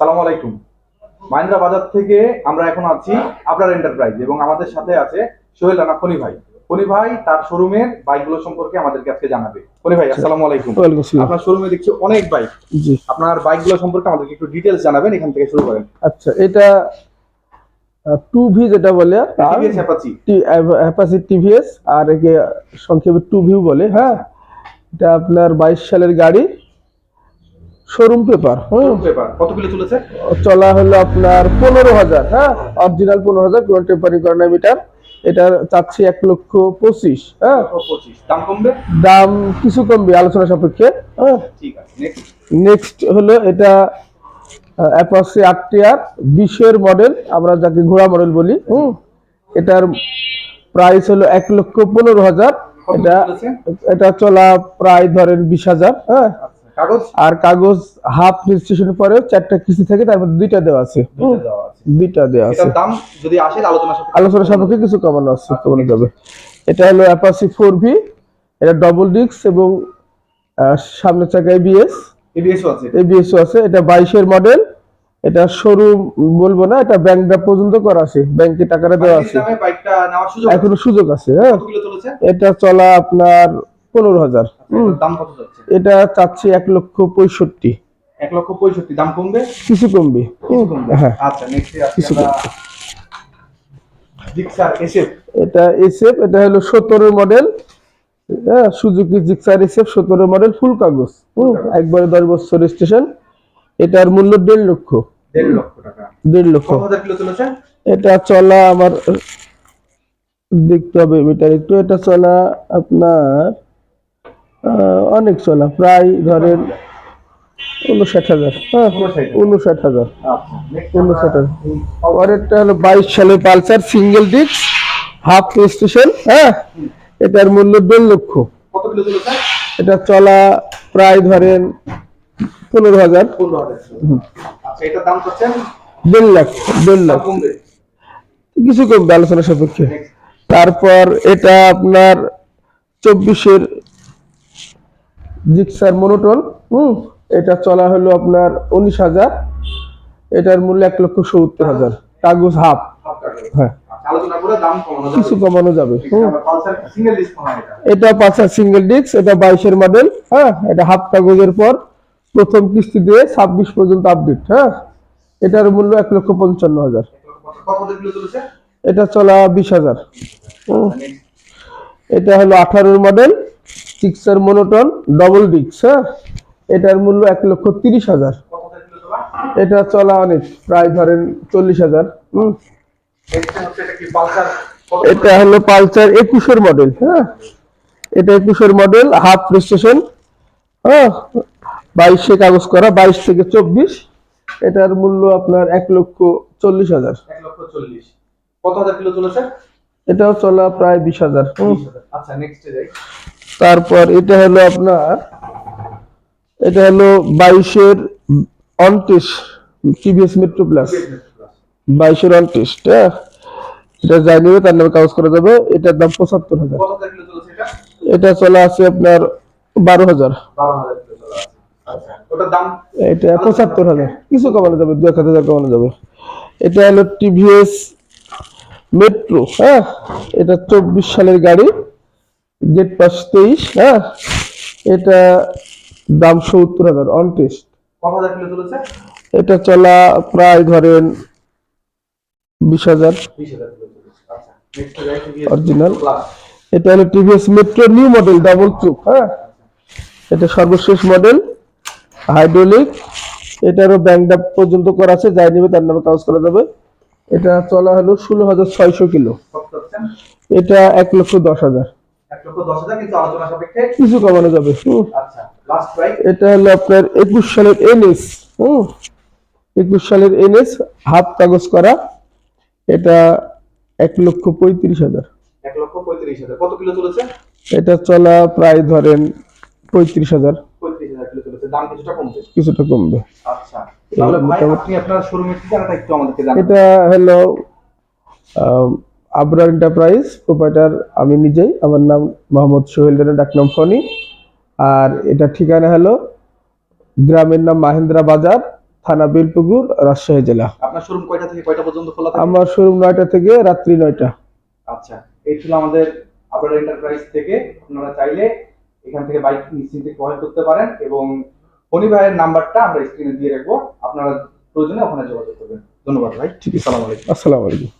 সালাম আলাইকুম। মাহিন্দ্রা বাজার থেকে আমরা এখন আছি আপনার এন্টারপ্রাইজ এবং আমাদের সাথে আছে সোহেল রানা ফনি ভাই। ফনি ভাই তার শোরুমের বাইকগুলো সম্পর্কে আমাদেরকে আজকে জানাবে। ফনি ভাই আসসালামু আলাইকুম। আপনার শোরুমে দেখছি অনেক বাইক জি। আপনার বাইকগুলো সম্পর্কে আমাদেরকে একটু ডিটেলস জানাবেন এখান থেকে শুরু করেন। আচ্ছা এটা টু ভি যেটা বলে অ্যাপাচি টিভিএস আর একে সংক্ষেপে টু ভিউ বলে হ্যাঁ? এটা আপনার বাইশ সালের গাড়ি। শোরুম পেপার কত কিলো চলেছে চলা হলো আপনার পনেরো হাজার হ্যাঁ? অরিজিনাল পনেরো হাজার কোনো টেম্পারি করা মিটার এটা চাচ্ছি এক লক্ষ পঁচিশ হ্যাঁ? দাম কমবে? দাম কিছু কমবে আলোচনা সাপেক্ষে হ্যাঁ? নেক্সট হলো এটা অ্যাপাসি আটটিয়ার বিশের মডেল আমরা যাকে ঘোড়া মডেল বলি হুম? এটার প্রাইস হলো এক লক্ষ পনেরো হাজার। এটা এটা চলা প্রায় ধরেন বিশ হাজার হ্যাঁ? আচ্ছা। আর কাগজ হাফ রেজিস্ট্রেশন পরে চারটা কিস্তি থেকে তার মধ্যে দুইটা দেওয়া আছে। দুইটা দেওয়া আছে। দাম যদি আসে আলোচনা আলোচনা সাপেক্ষে কিছু কমানো আছে কমানো যাবে। এটা হলো অ্যাপাসি ফোর ভি এটা ডবল ডিস্ক এবং সামনের চাকায় বিএস এবিএসও আছে। এবিএস আছে এটা বাইশের মডেল এটা শোরুম বলব না এটা ব্যাংক পর্যন্ত করা আছে ব্যাংকে টাকাটা দেওয়া আছে। এখনও সুযোগ আছে হ্যাঁ। এটা চলা আপনার পনেরো হাজার। দাম কত যাচ্ছে? এটা চাচ্ছি এক লক্ষ পঁয়ষট্টি। এক লক্ষ পঁয়ষট্টি। দাম কমবে? কিছু কমবে। হ্যাঁ। আচ্ছা নেক্সট কিছু এসএফ এটা এসএফ এটা হলো সতেরো মডেল হ্যাঁ সুজুকি জিক্সার এসএফ সতেরো মডেল ফুল কাগজ। হুম, একবারে দশ বছর স্টেশন এটার মূল্য দেড় লক্ষ। দেড় লক্ষ এটা চলা আমার দেখতে হবে মিটার একটু। এটা চলা আপনার অনেক চলা। প্রায় ধরেন উনষাট হাজার। হ্যাঁ উনষাট হাজার। উনষাট হাজার। পরেরটা হলো বাইশ সালে Pulsar single disc, half station হ্যাঁ এটার মূল্য দেড় লক্ষ। এটা চলা প্রায় ধরেন পনেরো হাজার। দেড় লাখ দেড় লাখ। কিছু কমবে আলোচনা সাপেক্ষে। তারপর এটা আপনার চব্বিশের জিক্সার মনোটন হুম, এটা চলা হলো আপনার উনিশ হাজার, এটার মূল্য এক লক্ষ সত্তর হাজার। কাগজ হাফ। হ্যাঁ। কিছু কমানো যাবে, হুম। পালসার সিঙ্গেল এটা এটা ডিস্ক এটা বাইশের মডেল হ্যাঁ এটা হাফ কাগজের পর প্রথম কিস্তি দিয়ে ছাব্বিশ পর্যন্ত আপডেট হ্যাঁ। এটার মূল্য এক লক্ষ পঞ্চান্ন হাজার। এটা চলা বিশ হাজার এটা হলো আঠারোর model Gixxer monotone double disc হ্যাঁ? এটার মূল্য এক লক্ষ তিরিশ হাজার। এটা চলা অনেক প্রায় ধরেন চল্লিশ হাজার হুম? এটা হলো পালসার একুশের মডেল হ্যাঁ? এটা একুশের মডেল হাফ রেজিস্ট্রেশন হ্যাঁ? বাইশে কাগজ করা বাইশ থেকে চব্বিশ। এটার মূল্য আপনার এক লক্ষ চল্লিশ হাজার। কত হাজার কিলো চলেছে? এটাও চলা প্রায় বিশ হাজার হুম। বিশ হাজার। আচ্ছা নেক্সটে যাই। তারপর এটা হলো আপনার এটা হলো বাইশের অনত্রিশ টিভিএস মেট্রো প্লাস বাইশের অনত্রিশ হ্যাঁ এটা যাই নেবে তার নামে কাগজ করা যাবে। এটার দাম পঁচাত্তর হাজার। এটা? চলা আছে আপনার বারো হাজার। আচ্ছা এটা পঁচাত্তর হাজার। কিছু কমানো যাবে দু এক হাজার কমানো যাবে। এটা হলো টিভিএস মেট্রো হ্যাঁ? এটা চব্বিশ সালের গাড়ি। গেট পাস তেইশ হ্যাঁ এটা দাম সত্তর হাজার অন টেস্ট কত হাজার কিলো চলেছে? এটা চলা প্রায় ধরেন বিশ হাজার। চলেছে আচ্ছা। এটা হলো TVS Metro new model double চুক হ্যাঁ। এটা সর্বশেষ মডেল হাইড্রোলিক এটারও ব্যাংক ডাপ পর্যন্ত করা আছে যাই নেবে তার নামে কাজ করা যাবে। এটা চলা হলো ষোলো হাজার ছয়শো কিলো। এটা এক লক্ষ দশ হাজার। লক্ষ দশ হাজার কিন্তু আলোচনা সাপেক্ষে কিছু কমানো যাবে। আচ্ছা লাস্ট প্রাইস এটা হলো আপনার একুশ সালের এনএস হুম। একুশ সালের এনএস হাফ কাগজ করা এটা এক লক্ষ পঁয়ত্রিশ হাজার। এক লক্ষ পঁয়ত্রিশ হাজার। কত কিলো চলেছে? এটা চলা প্রায় ধরেন পঁয়ত্রিশ হাজার। পঁয়ত্রিশ হাজার কিলো চলেছে। দাম কিছুটা কমবে? কিছুটা কমবে। আচ্ছা তাহলে ভাই আপনি আপনার শোরুমের ঠিকানাটা একটু আমাদেরকে জানান। এটা হলো আবরার এন্টারপ্রাইজ প্রোপাইটার আমি নিজেই আমার নাম মোহাম্মদ সোহেল রানা ডাকনাম ফনি আর এটা ঠিকানা হলো গ্রামের নাম মাহেন্দ্রা বাজার থানা বেলপুকুর রাজশাহী জেলা। আপনার শোরুম কয়টা থেকে কয়টা পর্যন্ত খোলা থাকে? আমার শোরুম নয়টা থেকে রাত্রি নয়টা। আচ্ছা এই ছিল আমাদের আপনার এন্টারপ্রাইজ থেকে। আপনারা চাইলে এখান থেকে বাইক নিশ্চিন্তে ক্রয় করতে পারেন এবং ফণি ভাইয়ের নাম্বারটা আমরা স্ক্রিনে দিয়ে রাখব। আপনারা প্রয়োজনে ওখানে যোগাযোগ করবেন। ধন্যবাদ ভাই। ঠিক আছে। সালাম আলাইকুম। আসসালামু আলাইকুম।